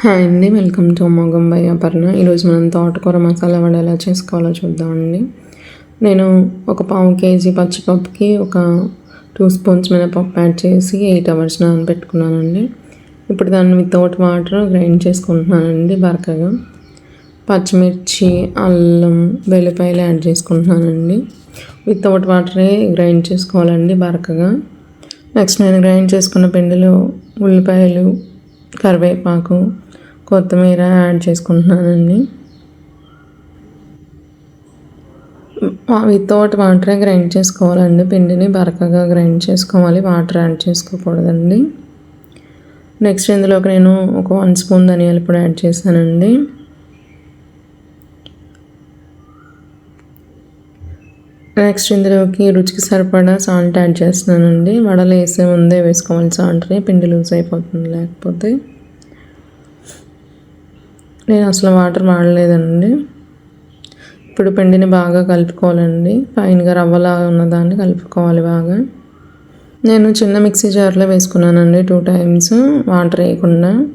Hi అండి welcome to మొగంబై Aparna. ఈరోజు మనం తోటకూర మసాలా వడ ఎలా చేసుకోవాలో చూద్దామండి. నేను ఒక పావు కేజీ పచ్చిపప్పుకి ఒక టూ స్పూన్స్ మినపప్పు యాడ్ చేసి ఎయిట్ అవర్స్ నానబెట్టుకున్నానండి. ఇప్పుడు దాన్ని వితౌట్ వాటర్ గ్రైండ్ చేసుకుంటున్నానండి బరకగా. పచ్చిమిర్చి అల్లం వెల్లిపాయలు యాడ్ చేసుకుంటున్నానండి. వితౌట్ వాటరే గ్రైండ్ చేసుకోవాలండి బరకగా. నెక్స్ట్ నేను గ్రైండ్ చేసుకున్న పిండిలో ఉల్లిపాయలు కరివేపాకు కొత్తిమీర యాడ్ చేసుకుంటున్నానండి. వితౌట్ వాటరే గ్రైండ్ చేసుకోవాలండి. పిండిని బరకగా గ్రైండ్ చేసుకోవాలి. Water add చేసుకోకూడదండి. నెక్స్ట్ ఇందులోకి నేను ఒక వన్ స్పూన్ ధనియాల పొడి యాడ్ చేశానండి. నెక్స్ట్ ఇందులోకి రుచికి సరిపడా సాల్ట్ యాడ్ చేస్తున్నానండి. వడలు వేసే ముందే వేసుకోవాలి సాల్ట్ని. పిండి లూజ్ అయిపోతుంది లేకపోతే నేను అసలు వాటర్ వాడలేదండి. ఇప్పుడు పిండిని బాగా కలుపుకోవాలండి. ఫైన్గా రవ్వలా ఉన్నదాన్ని కలుపుకోవాలి బాగా. నేను చిన్న మిక్సీ జార్లో వేసుకున్నానండి టూ టైమ్స్. వాటర్ వేయకుండా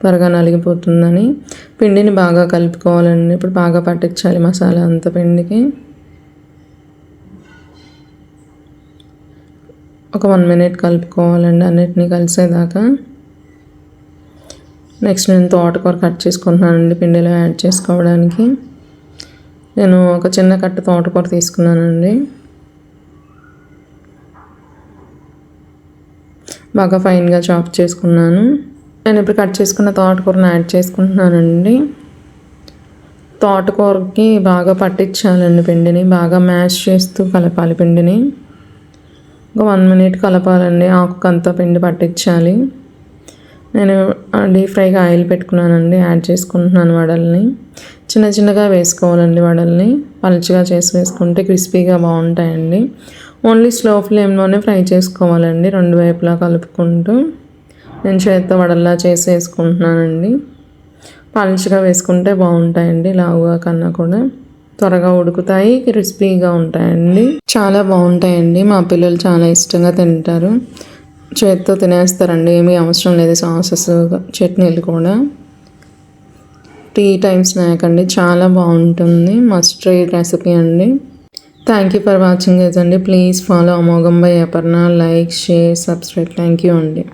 త్వరగా నలిగిపోతుందని. పిండిని బాగా కలుపుకోవాలండి. ఇప్పుడు బాగా పట్టించాలి మసాలా అంత పిండికి. ఒక వన్ మినిట్ కలుపుకోవాలండి అన్నిటినీ కలిసేదాకా. నెక్స్ట్ నేను తోటకూర కట్ చేసుకుంటున్నానండి పిండిలో యాడ్ చేసుకోవడానికి. నేను ఒక చిన్న కట్ట తోటకూర తీసుకున్నానండి. బాగా ఫైన్గా చాప్ చేసుకున్నాను. నేను ఇప్పుడు కట్ చేసుకున్న తోటకూరను యాడ్ చేసుకుంటున్నానండి. తోటకూరకి బాగా పట్టించాలండి పిండిని బాగా మ్యాష్ చేస్తూ కలపాలి పిండిని. ఒక వన్ మినిట్ కలపాలండి ఆకుకంతా పిండి పట్టించాలి. నేను డీప్ ఫ్రైగా ఆయిల్ పెట్టుకున్నానండి యాడ్ చేసుకుంటున్నాను వడల్ని. చిన్న చిన్నగా వేసుకోవాలండి వడల్ని. పలుచగా చేసి వేసుకుంటే క్రిస్పీగా బాగుంటాయండి. ఓన్లీ స్లో ఫ్లేమ్లోనే ఫ్రై చేసుకోవాలండి రెండు వైపులా కలుపుకుంటూ. నేను చేత్తో వడల్లా చేసి వేసుకుంటున్నానండి. పలుచగా వేసుకుంటే బాగుంటాయండి లావుగా కన్నా కూడా. త్వరగా ఉడుకుతాయి క్రిస్పీగా ఉంటాయండి. చాలా బాగుంటాయండి మా పిల్లలు చాలా ఇష్టంగా తింటారు. చేతితో తినేస్తారండి ఏమీ అవసరం లేదు సాసెస్ చట్నీలు కూడా. టీ టైం స్నాక్ అండి చాలా బాగుంటుంది మస్ట్ ట్రై రెసిపీ అండి. థ్యాంక్ యూ ఫర్ వాచింగ్ అండి ప్లీజ్ ఫాలో అమోఘం by Aparna like share subscribe thank you అండి.